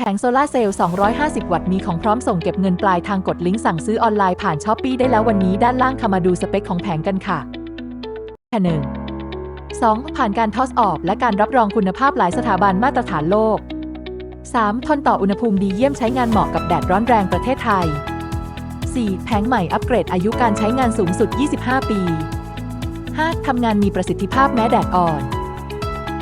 แผงโซลาร์เซลล์ 250 วัตต์ มีของพร้อมส่งเก็บเงินปลายทางกดลิงก์สั่งซื้อออนไลน์ผ่านช้อปปีได้แล้ววันนี้ด้านล่างค่ะมาดูสเปคของแผงกันค่ะแค่หนึ่งสองผ่านการทดสอบและการรับรองคุณภาพหลายสถาบันมาตรฐานโลก 3. ทนต่ออุณหภูมิดีเยี่ยมใช้งานเหมาะกับแดดร้อนแรงประเทศไทย 4. แผงใหม่อัปเกรดอายุการใช้งานสูงสุด 25 ปี 5. ทำงานมีประสิทธิภาพแม้แดดอ่อน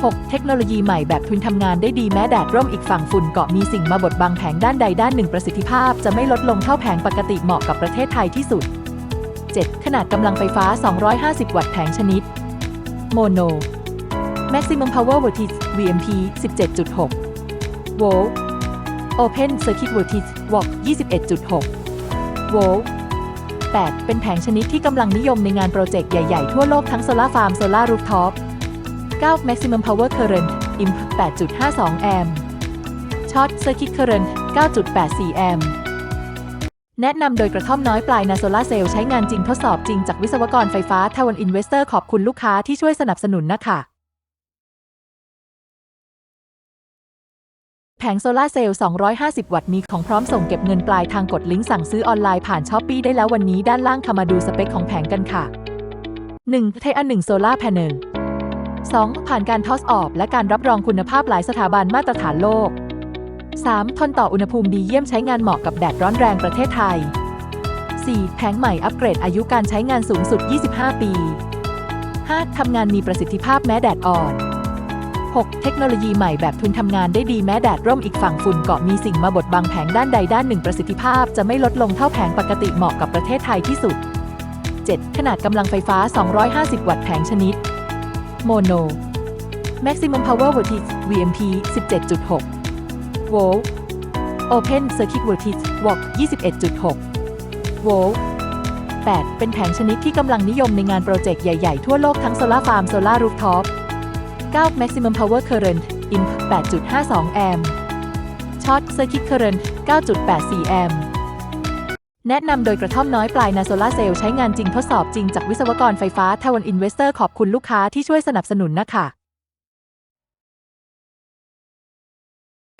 6. เทคโนโลยีใหม่แบบทุนทำงานได้ดีแม้แดดร่มอีกฝั่งฝุ่นเกาะมีสิ่งมาบดบังแผงด้านใดด้านหนึ่งประสิทธิภาพ จะไม่ลดลงเท่าแผงปกติเหมาะกับประเทศไทยที่สุด 7. ขนาดกำลังไฟฟ้า 250 วัตต์แผงชนิด โมโน Maximum Power Voltage VMP 17.6 โวลต์ Open Circuit Voltage Walk 21.6 โวลต์ 8. เป็นแผงชนิดที่กำลังนิยมในงานโปรเจกต์ใหญ่ ๆ ทั่วโลกทั้งโซลาร์ฟาร์มโซลาร์รูฟท็อป 9. Maximum Power Current IMP 8.52 แอมป์ Short Circuit Current 9.84 แอมป์ แนะนำโดยกระท่อมน้อยปลายนาโซลาเซลล์ใช้งานจริงทดสอบจริงจากวิศวกรไฟฟ้าทวันอินเวสเตอร์ขอบคุณลูกค้าที่ช่วยสนับสนุนนะคะแผงโซลาเซลล์ 250 วัตต์ มีของพร้อมส่งเก็บเงินปลายทางกดลิงก์สั่งซื้อออนไลน์ผ่านช้อปปีได้แล้ววันนี้ด้านล่างค่ะมาดูสเปคของแผงกันค่ะ 1. ไทอัน1โซลาร์แผง 2. ผ่านการทดสอบและการรับรองคุณภาพหลายสถาบันมาตรฐานโลก 3. ทนต่ออุณหภูมิดีเยี่ยมใช้งานเหมาะกับแดดร้อนแรงประเทศไทย 4. แผงใหม่อัปเกรดอายุการใช้งานสูงสุด 25 ปี 5. ทำงานมีประสิทธิภาพแม้แดดอ่อน 6. เทคโนโลยีใหม่แบบทุนทำงานได้ดีแม้แดดร่มอีกฝั่งฝุ่นเกาะมีสิ่งมาบดบังแผงด้านใดด้านหนึ่งประสิทธิภาพจะไม่ลดลงเท่าแผงปกติเหมาะกับประเทศไทยที่สุด 7. ขนาดกำลังไฟฟ้า 250 วัตต์แผงชนิด โมโน Maximum Power Voltage VMP 17.6โวลต์ Open Circuit Voltage Walk 21.6โวลต์ 8. เป็นแผงชนิดที่กำลังนิยมในงานโปรเจกต์ใหญ่ ๆ ทั่วโลกทั้งโซลาร์ฟาร์มโซลาร์รูฟท็อป 9. Maximum Power Current IMP 8.52 แอมป์ Short Circuit Current 9.84 แอมป์ แนะนำโดยกระท่อมน้อยปลายนาโซลาเซลล์ใช้งานจริงทดสอบจริงจากวิศวกรไฟฟ้าทวันอินเวสเตอร์ขอบคุณลูกค้าที่ช่วยสนับสนุนนะคะ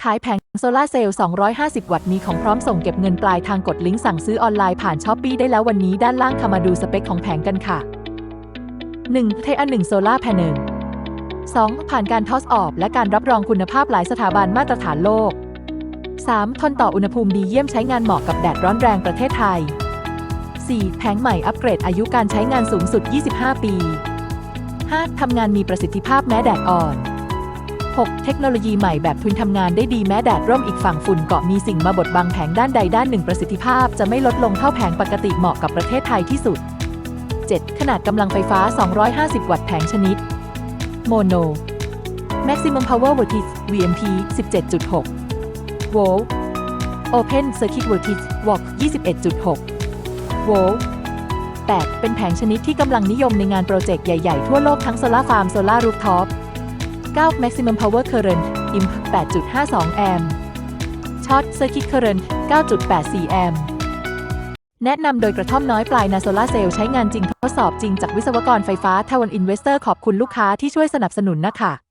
ขายแผงโซลาเซลล์ 250 วัตต์มีของพร้อมส่งเก็บเงินปลายทางกดลิงก์สั่งซื้อออนไลน์ผ่านช้อปปีได้แล้ววันนี้ด้านล่างค่ะมาดูสเปคของแผงกันค่ะ 1. ไทอัน1โซลาแผง 2. ผ่านการทดสอบและการรับรองคุณภาพหลายสถาบันมาตรฐานโลก 3. ทนต่ออุณหภูมิดีเยี่ยมใช้งานเหมาะกับแดดร้อนแรงประเทศไทย 4. แผงใหม่อัปเกรดอายุการใช้งานสูงสุด 25 ปี 5. ทำงานมีประสิทธิภาพแม้แดดอ่อน 6. เทคโนโลยีใหม่แบบทุนทำงานได้ดีแม้แดดร่มอีกฝั่งฝุ่นเกาะมีสิ่งมาบดบังแผงด้านใดด้านหนึ่งประสิทธิภาพจะไม่ลดลงเท่าแผงปกติเหมาะกับประเทศไทยที่สุด 7. ขนาดกำลังไฟฟ้า 250 วัตต์แผงชนิด โมโน Maximum Power Voltage VMP 17.6 โวลต์ Open Circuit Voltage Walk 21.6โวลต์ 8. เป็นแผงชนิดที่กำลังนิยมในงานโปรเจกต์ใหญ่ๆ ทั่วโลกทั้งโซลาร์ฟาร์มโซลาร์รูฟท็อป 9. Maximum Power Current IMP 8.52 แอมป์ Short Circuit Current 9.84 แอมป์ แนะนำโดยกระท่อมน้อยปลายนาโซลาเซลล์ใช้งานจริงทดสอบจริงจากวิศวกรไฟฟ้าทวันอินเวสเตอร์ขอบคุณลูกค้าที่ช่วยสนับสนุนนะคะ